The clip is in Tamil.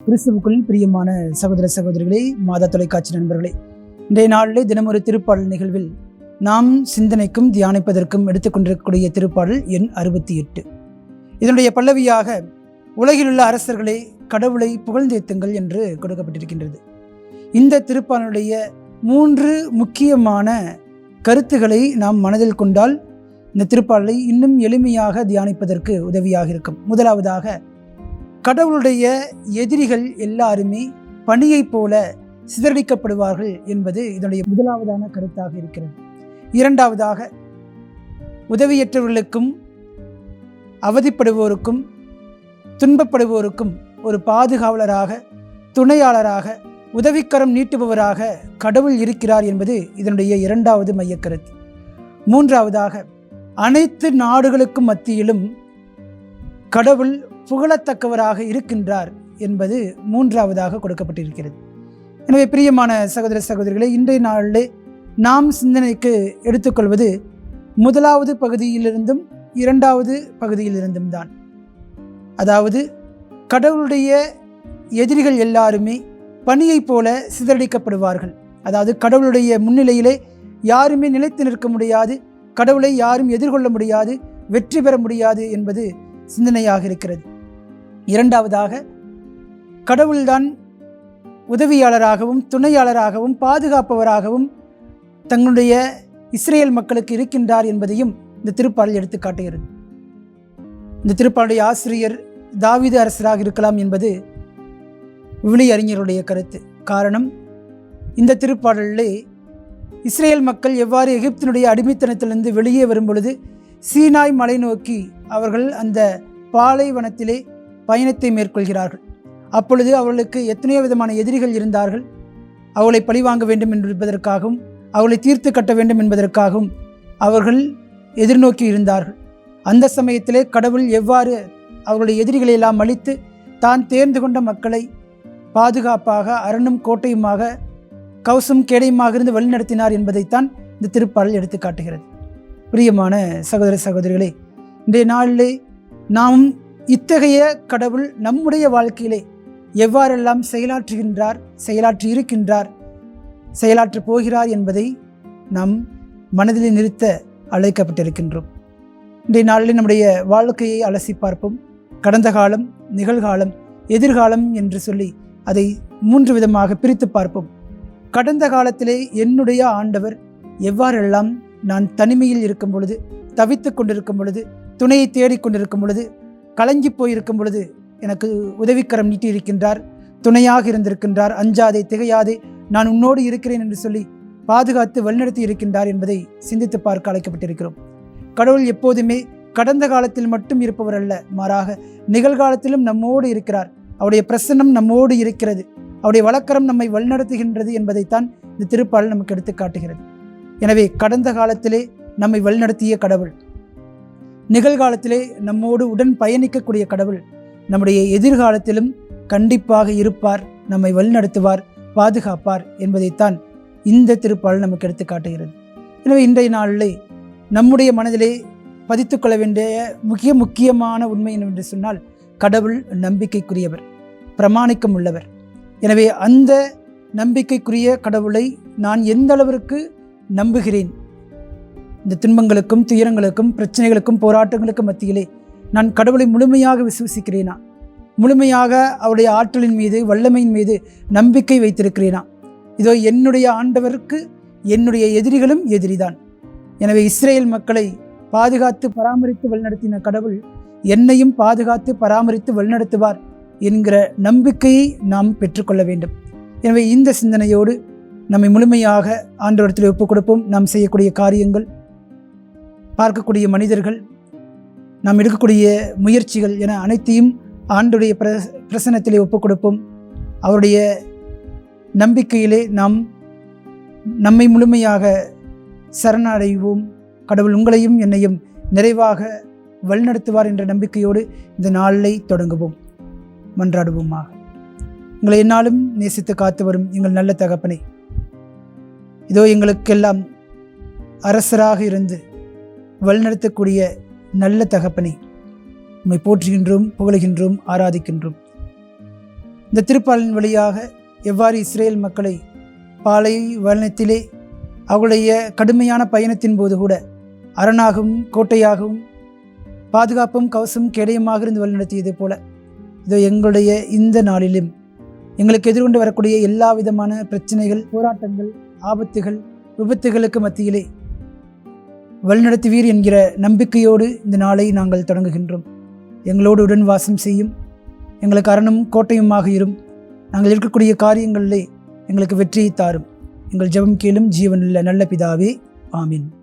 கிறிஸ்துவுக்குள் பிரியமான சகோதர சகோதரிகளே மாதா தொலைக்காட்சி நண்பர்களே இன்றைய நாளிலே தினமொரு திருப்பாடல் நிகழ்வில் நாம் சிந்தனைக்கும் தியானிப்பதற்கும் எடுத்துக்கொண்டிருக்கக்கூடிய திருப்பாடல் எண் அறுபத்தி எட்டு. இதனுடைய பல்லவியாக உலகிலுள்ள அரசர்களே கடவுளை புகழ்ந்தேத்துங்கள் என்று கொடுக்கப்பட்டிருக்கின்றது. இந்த திருப்பாடலுடைய மூன்று முக்கியமான கருத்துக்களை நாம் மனதில் கொண்டால் இந்த திருப்பாடலை இன்னும் எளிமையாக தியானிப்பதற்கு உதவியாக இருக்கும். முதலாவதாக கடவுளுடைய எதிரிகள் எல்லாருமே பணியைப் போல சிதறடிக்கப்படுவார்கள் என்பது இதனுடைய முதலாவதான கருத்தாக இருக்கிறது. இரண்டாவதாக உதவியற்றவர்களுக்கும் அவதிப்படுவோருக்கும் துன்பப்படுவோருக்கும் ஒரு பாதுகாவலராக துணையாளராக உதவிக்கரம் நீட்டுபவராக கடவுள் இருக்கிறார் என்பது இதனுடைய இரண்டாவது மையக்கருத்து. மூன்றாவதாக அனைத்து நாடுகளுக்கும் மத்தியிலும் கடவுள் புகழத்தக்கவராக இருக்கின்றார் என்பது மூன்றாவதாக கொடுக்கப்பட்டிருக்கிறது. எனவே பிரியமான சகோதர சகோதரிகளை இன்றைய நாளிலே நாம் சிந்தனைக்கு எடுத்துக்கொள்வது முதலாவது பகுதியிலிருந்தும் இரண்டாவது பகுதியிலிருந்தும் தான். அதாவது கடவுளுடைய எதிரிகள் எல்லாருமே பணியைப் போல சிதறடிக்கப்படுவார்கள். அதாவது கடவுளுடைய முன்னிலையிலே யாருமே நிலைத்து நிற்க முடியாது கடவுளை யாரும் எதிர்கொள்ள முடியாது வெற்றி பெற முடியாது என்பது சிந்தனையாக இருக்கிறது. இரண்டாவதாக கடவுள்தான் உதவியாளராகவும் துணையாளராகவும் பாதுகாப்பவராகவும் தங்களுடைய இஸ்ரேல் மக்களுக்கு இருக்கின்றார் என்பதையும் இந்த திருப்பாடல் எடுத்து காட்டுகிறது இந்த திருப்பாளுடைய ஆசிரியர் தாவீது அரசராக இருக்கலாம் என்பது விவிலி அறிஞருடைய கருத்து. காரணம் இந்த திருப்பாடலிலே இஸ்ரேல் மக்கள் எவ்வாறு எகிப்தினுடைய அடிமைத்தனத்திலிருந்து வெளியே வரும் பொழுது சீனாய் மலை நோக்கி அவர்கள் அந்த பாலைவனத்திலே பயணத்தை மேற்கொள்கிறார்கள். அப்பொழுது அவர்களுக்கு எத்தனையோ விதமான எதிரிகள் இருந்தார்கள். அவளை பழிவாங்க வேண்டும் என்பதற்காகவும் அவளை தீர்த்து கட்ட வேண்டும் என்பதற்காகவும் அவர்கள் எதிர்நோக்கி இருந்தார்கள். அந்த சமயத்திலே கடவுள் எவ்வாறு அவர்களுடைய எதிரிகளை எல்லாம் அழித்து தான் தேர்ந்து கொண்ட மக்களை பாதுகாப்பாக அரணும் கோட்டையுமாக கவசம் கேடையுமாக இருந்து வழிநடத்தினார் என்பதைத்தான் இந்த திருப்பாடல் எடுத்து காட்டுகிறது பிரியமான சகோதர சகோதரிகளே இன்றைய நாளிலே நாம் இத்தகைய கடவுள் நம்முடைய வாழ்க்கையிலே எவ்வாறெல்லாம் செயலாற்றுகின்றார் செயலாற்றி இருக்கின்றார் செயலாற்றப் போகிறார் என்பதை நாம் மனதில் நிறுத்த அழைக்கப்பட்டிருக்கின்றோம். இன்றைய நாளில் நம்முடைய வாழ்க்கையை அலசி பார்ப்போம். கடந்த காலம் நிகழ்காலம் எதிர்காலம் என்று சொல்லி அதை மூன்று விதமாக பிரித்து பார்ப்போம். கடந்த காலத்திலே என்னுடைய ஆண்டவர் எவ்வாறெல்லாம் நான் தனிமையில் இருக்கும் பொழுது தவித்து கொண்டிருக்கும் பொழுது துணையை தேடிக்கொண்டிருக்கும் பொழுது கலங்கி போயிருக்கும் பொழுது எனக்கு உதவிக்கரம் நீட்டி இருக்கின்றார் துணையாக இருந்திருக்கின்றார் அஞ்சாதே திகையாதே நான் உன்னோடு இருக்கிறேன் என்று சொல்லி பாதுகாத்து வழிநடத்தி இருக்கின்றார் என்பதை சிந்தித்து பார்க்க அழைக்கப்பட்டிருக்கிறோம். கடவுள் எப்போதுமே கடந்த காலத்தில் மட்டும் இருப்பவர் அல்ல மாறாக நிகழ்காலத்திலும் நம்மோடு இருக்கிறார். அவருடைய பிரசன்னம் நம்மோடு இருக்கிறது. அவருடைய வழக்கரம் நம்மை வழிநடத்துகின்றது என்பதைத்தான் இந்த திருப்பால் நமக்கு எடுத்து காட்டுகிறது. எனவே கடந்த காலத்திலே நம்மை வழிநடத்திய கடவுள் நிகழ்காலத்திலே நம்மோடு உடன் பயணிக்கக்கூடிய கடவுள் நம்முடைய எதிர்காலத்திலும் கண்டிப்பாக இருப்பார் நம்மை வழிநடத்துவார் பாதுகாப்பார் என்பதைத்தான் இந்த திருப்பால் நமக்கு எடுத்து காட்டுகிறது. எனவே இன்றைய நாளிலே நம்முடைய மனதிலே பதித்துக்கொள்ள வேண்டிய முக்கிய முக்கியமான உண்மை என்னவென்று சொன்னால் கடவுள் நம்பிக்கைக்குரியவர் பிரமாணிக்கம் உள்ளவர். எனவே அந்த நம்பிக்கைக்குரிய கடவுளை நான் எந்த அளவிற்கு நம்புகிறேன் இந்த துன்பங்களுக்கும் துயரங்களுக்கும் பிரச்சனைகளுக்கும் போராட்டங்களுக்கும் மத்தியிலே நான் கடவுளை முழுமையாக விசுவசிக்கிறேனா? முழுமையாக அவருடைய ஆற்றலின் மீது வல்லமையின் மீது நம்பிக்கை வைத்திருக்கிறேனா? இதோ என்னுடைய ஆண்டவருக்கு என்னுடைய எதிரிகளும் எதிரிதான். எனவே இஸ்ரேல் மக்களை பாதுகாத்து பராமரித்து வழிநடத்தின கடவுள் என்னையும் பாதுகாத்து பராமரித்து வழிநடத்துவார் என்கிற நம்பிக்கையை நாம் பெற்றுக்கொள்ள வேண்டும். எனவே இந்த சிந்தனையோடு நம்மை முழுமையாக ஆண்டவரத்தில் ஒப்புக் கொடுப்போம் நாம் செய்யக்கூடிய காரியங்கள் பார்க்கக்கூடிய மனிதர்கள் நாம் எடுக்கக்கூடிய முயற்சிகள் என அனைத்தையும் ஆண்டுடைய பிர பிரசனத்திலே ஒப்புக் கொடுப்போம். அவருடைய நம்பிக்கையிலே நாம் நம்மை முழுமையாக சரணடைவோம். கடவுள் உங்களையும் என்னையும் நிறைவாக வழிநடத்துவார் என்ற நம்பிக்கையோடு இந்த நாளை தொடங்குவோம். மன்றாடுவோமாக. எங்களை என்னாலும் நேசித்து காத்து வரும் எங்கள் நல்ல தகப்பனை. இதோ எங்களுக்கெல்லாம் அரசராக இருந்து வழிநடத்தக்கூடிய நல்ல தகப்பனை உம்மை போற்றுகின்றோம் புகழுகின்றோம் ஆராதிக்கின்றோம். இந்த திருப்பாலின் வழியாக எவ்வாறு இஸ்ரேல் மக்களை பாலை வலனத்திலே அவர்களுடைய கடுமையான பயணத்தின் போது கூட அரணாகவும் கோட்டையாகவும் பாதுகாப்பும் கவசம் கேடயமாக இருந்து வழிநடத்தியது போல இதோ எங்களுடைய இந்த நாளிலும் எங்களுக்கு எதிர்கொண்டு வரக்கூடிய எல்லா விதமான பிரச்சனைகள் போராட்டங்கள் ஆபத்துகள் விபத்துகளுக்கு மத்தியிலே வழிநடத்துவீர் என்கிற நம்பிக்கையோடு இந்த நாளை நாங்கள் தொடங்குகின்றோம். எங்களோடு உடன் வாசம் செய்யும் எங்களுக்கு அரணும் கோட்டையுமாக இரும். நாங்கள் இருக்கக்கூடிய காரியங்களிலே எங்களுக்கு வெற்றியை தாரும். எங்கள் ஜெபம் கேளும் ஜீவனுள்ள நல்ல பிதாவே ஆமீன்.